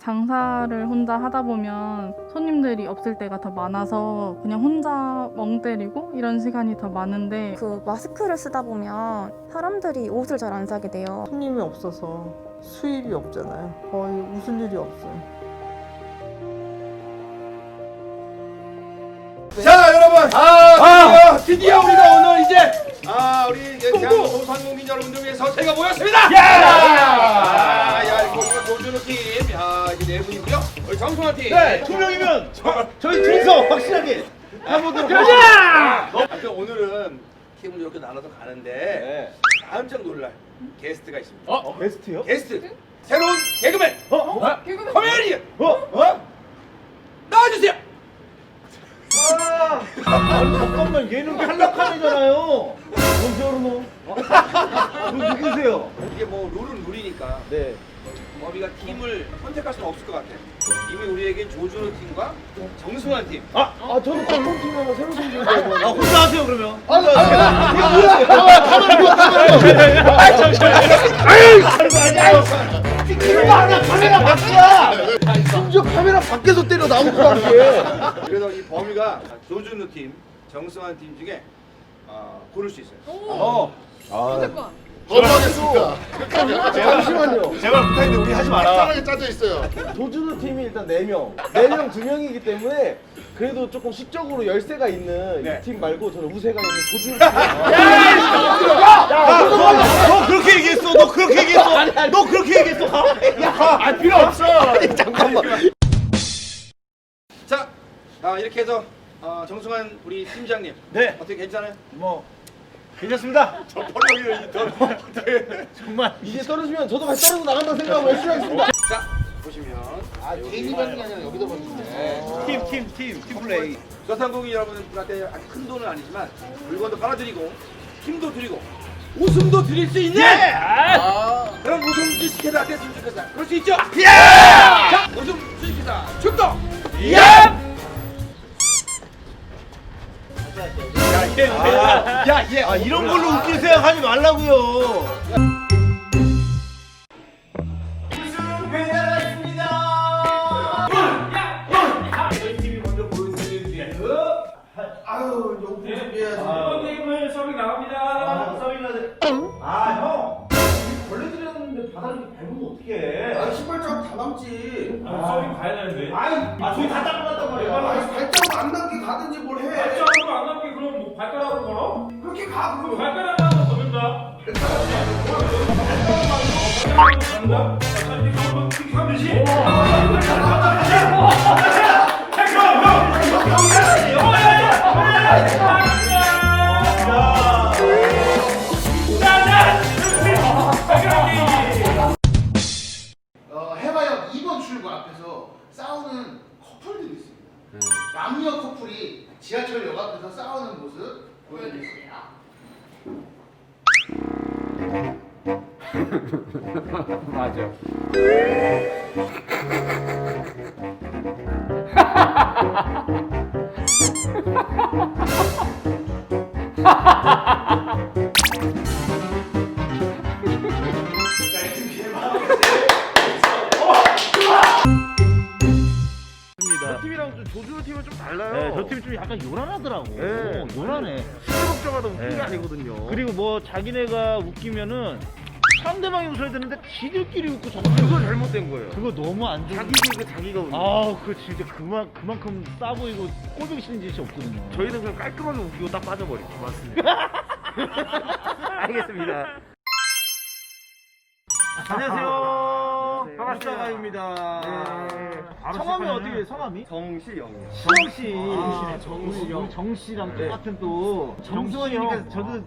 장사를 혼자 하다 보면 손님들이 없을 때가 더 많아서 그냥 혼자 멍 때리고 이런 시간이 더 많은데 그 마스크를 쓰다 보면 사람들이 옷을 잘 안 사게 돼요. 손님이 없어서 수입이 없잖아요. 거의 웃을 일이 없어요. 자 여러분 아, 드디어, 드디어 우리가 어? 베스트요? 게스트 새로운 개그맨 어? 어? 커뮤니티 어? 어? 나와주세요. 아, 아니, 잠깐만 얘는 탈락함이잖아요. 뭔너 누구세요? 이게 뭐 룰은 룰이니까 네. 범이가 팀을 선택할 수는 없을 것 같아. 이미 우리에겐 조준호 팀과 정승환 팀. 아, 아 저는 공통 팀 하나 새로 생긴 거. 아, 혼자 하세요 그러면. 아, 아, 잠시만요. 아니에요. 이거 하나 카메라 밖이야. 심지어 카메라 밖에서 때려 나온 거 같아. 그래서 이 범이가 조준호 팀, 정승환 팀 중에 어, 고를 수 있어요. 어. 거 부하겠습니까? 잠시만요. 제발 부탁인데 우리 하지 마라. 짝짝하게 짜져 있어요. 도준호 팀이 일단 4명, 4명 2명이기 때문에 그래도 조금 시적으로 열세가 있는 네. 이 팀 말고 저는 우세가 있는 도준호 팀. 너 그렇게 얘기했어. 너 그렇게 얘기했어. 너 그렇게 얘기했어. 야, 아 필요 없어. 아니 잠깐만. 자, 아, 이렇게 해서 어, 정승환 우리 팀장님 네. 어떻게 괜찮아요? 뭐 괜찮습니다. 저 펄럭이는 정말 이제 떨어지면 저도 같이 떨어져 나간다 생각하고 열심히 하겠습니다. 자 보시면 아 개인이 받는 게 아니라 여기다 받는데. 팀, 팀, 팀, 팀 플레이. 소상공인 여러분들한테 아주 큰 돈은 아니지만 물건도 팔아드리고 힘도 드리고 웃음도 드릴 수 있는 그런 웃음 주식회사 됐으면 좋겠다. 그럴 수 있죠? 예! 자, 웃음 주식회사 출동! 예! 야, 얘, 아, 이런 걸로 웃길 생각하지 말라고요. 이번 게임을 서빙 나갑니다. 아, 형. 벌레 들였는데 바닥에 밟으면 어떡해. 아 신발장 다 남지. 아, 서빙 가야 되는데. 아이, 아, 저기 다 닦고 났단 말이야. 아 발자국 안 남게 가든지 뭘 해. 발자국 그렇게 가 그럼 그러면. 발가락만 걸린다. 간다. 자, 이렇게 한번 튀기 하듯이. 어, 해봐요 2번 출구 앞에서 싸우는 커플들이 있습니다. 남녀 커플이 지하철역 앞에서 싸우는 모습 보여드릴게요. 저 조준호 팀은 좀 달라요. 네, 저 팀이 좀 약간 요란하더라고. 요란해. 시끄럽자마자 웃긴 게 아니거든요. 그리고 뭐 자기네가 웃기면은 상대방이 웃어야 되는데 지들끼리 웃고 정말 그거 잘못된 거예요. 그거 너무 안 좋은. 자기 개그 자기가 웃는. 아, 그 진짜 그만 그만큼 싸 보이고 꼴보기 싫은 짓이 없거든요. 저희는 그냥 깔끔하게 웃기고 딱 빠져버리죠. 맞습니다. 알겠습니다. 안녕하세요. 반갑습니다. 가입니다. 성함이 어떻게? 성함이? 씨. 아, 정시영. 우리 정 씨랑 똑같은 또 정수원이니까 저도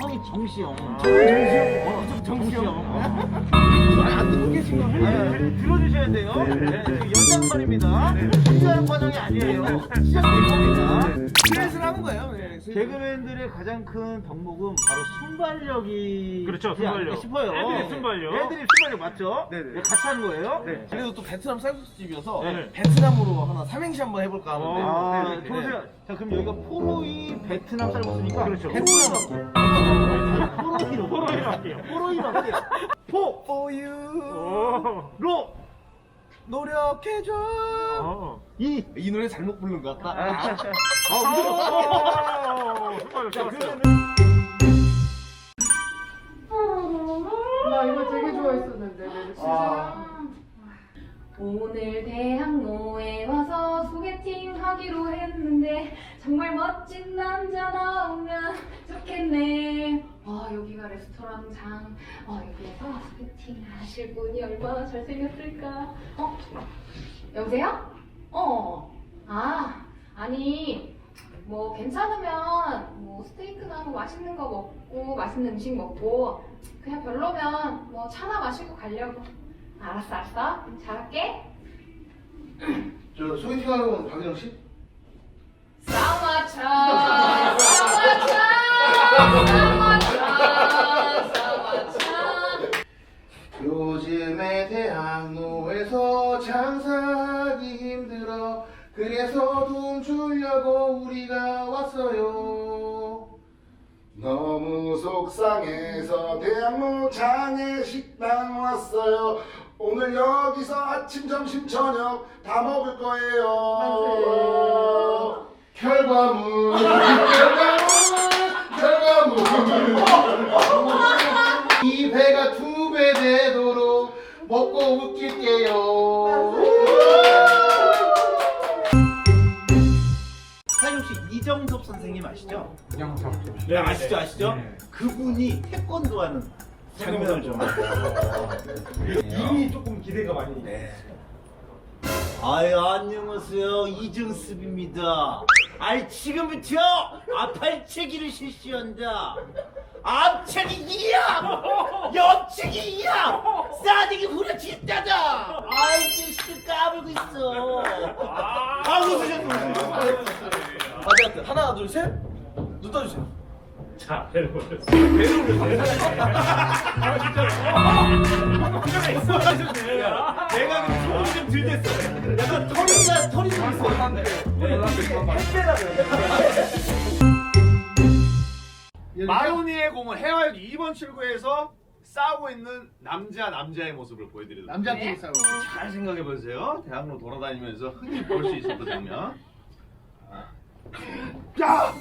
성이 정시영. 정시영. 어, 정시영. 아니 안 듣고 계신 거 들어주셔야 돼요. 네, 지금 연장선입니다. 시작하는 과정이 아니에요. 시작된 겁니다. 스트레스를 하는 거예요. 개그맨들의 가장 큰 덕목은 바로 순발력이 그렇죠, 순발력. 싶어요. 애드립 순발력. 애드립 순발력 맞죠? 네, 같이 하는 거예요? 네. 그래도 또 베트남 쌀국수집이어서 네. 베트남으로 하나 삼행시 한번 해볼까 하는데 아, 네, 네. 좋으세요. 자, 그럼 여기가 포로이 베트남 쌀국수니까 그렇죠. 베트남 포로이로 포로이로 할게요. 포로이로 할게요. 포 오. 로 노력해줘. 어. 이, 이 노래 잘못 부른 것 같다. 아, 자, 그러면 나 이거 되게 좋아했었는데 오늘 대학로에 와서 소개팅 하기로 했는데 정말 멋진 남자 나오면 좋겠네. 아 여기가 레스토랑장. 아 여기에서 소개팅 하실 분이 얼마나 잘생겼을까. 어 여보세요? 어. 아 아니 뭐 괜찮으면 뭐 스테이크나 뭐 맛있는 거 먹고 맛있는 음식 먹고 그냥 별로면 뭐 차나 마시고 가려고. 알았어 알았어 잘할게. 저 소개팅 하러 온 박영 씨? 쌍화차 쌍화차 너무 속상해서 대학로 장애 식당 왔어요. 오늘 여기서 아침 점심 저녁 다 먹을 거예요. 결과물. 결과물. 결과물. 이 배가 두 배 되도록 먹고 웃길게요. 이정섭 선생님 아시죠? 이정섭. 네 아시죠 아시죠? 그분이 태권도 하는 장면을 좀. 이미 조금 기대가 많이. 네. 아유 안녕하세요 이정섭입니다. 아이 지금부터 아팔체기를 실시한다. 앞체기 2야! 옆체기 2야! 싸대기 후려친다다! 아이 까불고 있어. 아 웃으셨어. 아재한테 하나, 둘, 셋. 눈 떠주세요. 자, 배를 올렸어. 내가 그 소리 좀 들댔어. 약간 털이가 털이 좀 있어. 마요니의 공은 해화역 2번 출구에서 싸우고 있는 남자 남자의 모습을 보여드리도록 남자끼리 싸우고. 잘 생각해 보세요. 대학로 돌아다니면서 흔히 볼 수 있었던 장면. 야!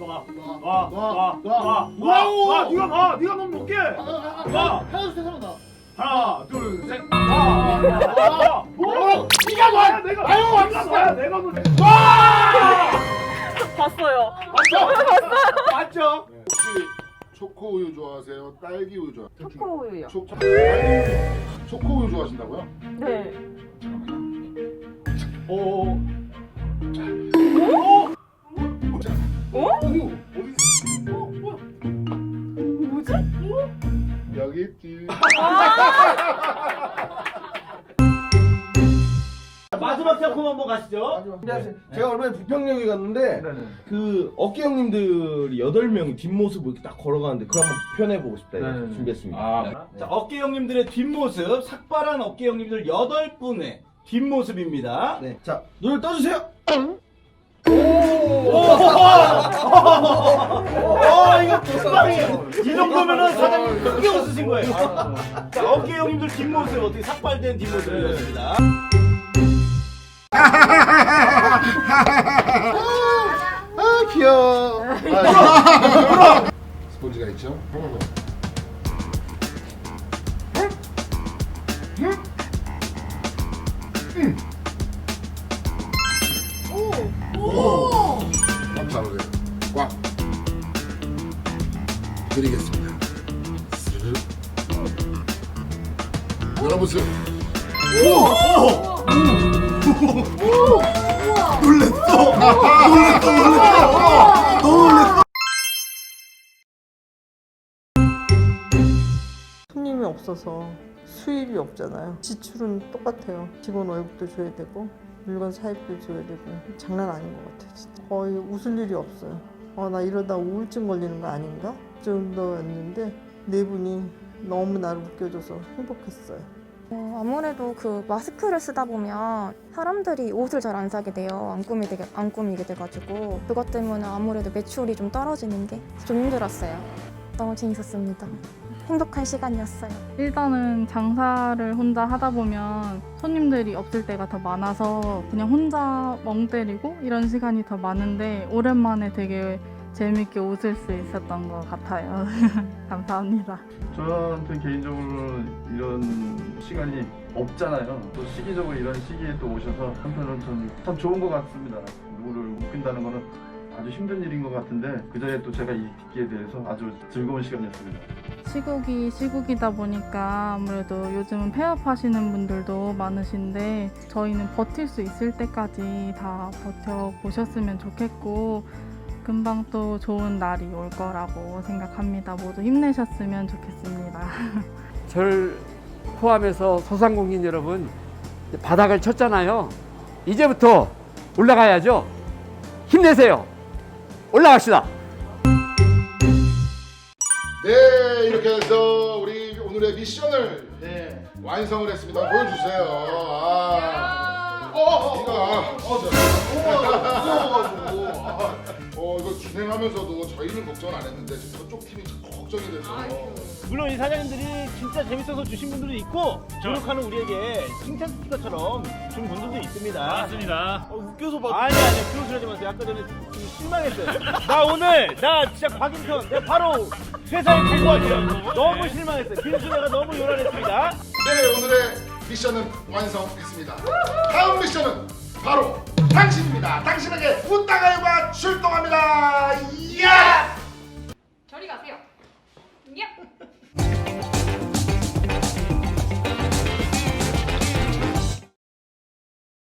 와, 와, 와, 와, 와, 와, 네가 가, 네가 너무 높게. 와, 하나 둘셋 하나 더. 하나, 둘, 셋. 와, 와, 와, 뭐? 네가 와, 내가, 아유, 왔어. 내가 너, 와! 봤어요. 맞죠? 맞죠? 초코 우유 좋아하세요? 딸기 우유 좋아하세요? 초코 우유요. 초코 초코 우유 좋아하신다고요? 네. 오. 여기 있지. 마지막 작품 한번 가시죠. 안녕하세요. 제가 전에 부평역에 갔는데 그 어깨 형님들이 여덟 명 뒷모습을 이렇게 딱 걸어가는데 그거 한번 표현해보고 싶다 해서 준비했습니다. 자, 어깨 형님들의 뒷모습, 삭발한 어깨 형님들 여덟 분의 뒷모습입니다. 네. 자, 눈을 떠주세요. 오, 이거 빵이에요. 이 정도면은 사장님 크게 웃으신 거예요. 자, 어깨 형님들 뒷모습 어떻게 삭발된 뒷모습이었습니다. 아 귀여워. 아, 스폰지가 있죠? 드리겠습니다. 스르륵. 열어보세요. 손님이 없어서 수입이 없잖아요. 지출은 똑같아요. 직원 월급도 줘야 되고 물건 사입도 줘야 되고 장난 아닌 것 같아요. 진짜. 거의 웃을 일이 없어요. 어, 나 이러다 우울증 걸리는 거 아닌가? 그 정도였는데 네 분이 너무 나를 웃겨줘서 행복했어요. 어, 아무래도 그 마스크를 쓰다 보면 사람들이 옷을 잘 안 사게 돼요. 안 꾸미게, 안 꾸미게 돼가지고 그것 때문에 아무래도 매출이 좀 떨어지는 게 좀 힘들었어요. 너무 재밌었습니다. 행복한 시간이었어요. 일단은 장사를 혼자 하다 보면 손님들이 없을 때가 더 많아서 그냥 혼자 멍 때리고 이런 시간이 더 많은데 오랜만에 되게 재밌게 웃을 수 있었던 것 같아요. 감사합니다. 저한테 개인적으로 이런 시간이 없잖아요. 또 시기적으로 이런 시기에 또 오셔서 한편으로는 참, 참 좋은 것 같습니다. 누구를 웃긴다는 거는 아주 힘든 일인 것 같은데 그 자리에 또 제가 있기에 대해서 아주 즐거운 시간이었습니다. 시국이 시국이다 보니까 아무래도 요즘은 폐업하시는 분들도 많으신데 저희는 버틸 수 있을 때까지 다 버텨 보셨으면 좋겠고 금방 또 좋은 날이 올 거라고 생각합니다. 모두 힘내셨으면 좋겠습니다. 저를 포함해서 소상공인 여러분 바닥을 쳤잖아요. 이제부터 올라가야죠. 힘내세요. 올라갑시다. 네 이렇게 해서 우리 오늘의 미션을 네, 완성을 했습니다. 보여주세요. 아. 어, 어, 어, 어, 어, 어, 이거 진행하면서도 저희는 걱정 안 했는데 지금 저쪽 팀이 자꾸 걱정이 돼서. 물론 이 사장님들이 진짜 재밌어서 주신 분들도 있고 노력하는 우리에게 칭찬 스티커처럼 준 분들도 있습니다. 맞습니다. 어, 웃겨서 봐. 아니 아니 그런 소리 하지 마세요. 아까 전에 좀 실망했어요. 나 오늘 나 진짜 박인턴 내가 바로 회사에 제거하죠. 너무 실망했어요. 빈수내가 너무 요란했습니다. 네 오늘의 미션은 완성했습니다. 다음 미션은 바로 당신입니다. 당신에게 웃다가요가 출동합니다. 예! 저리 가세요.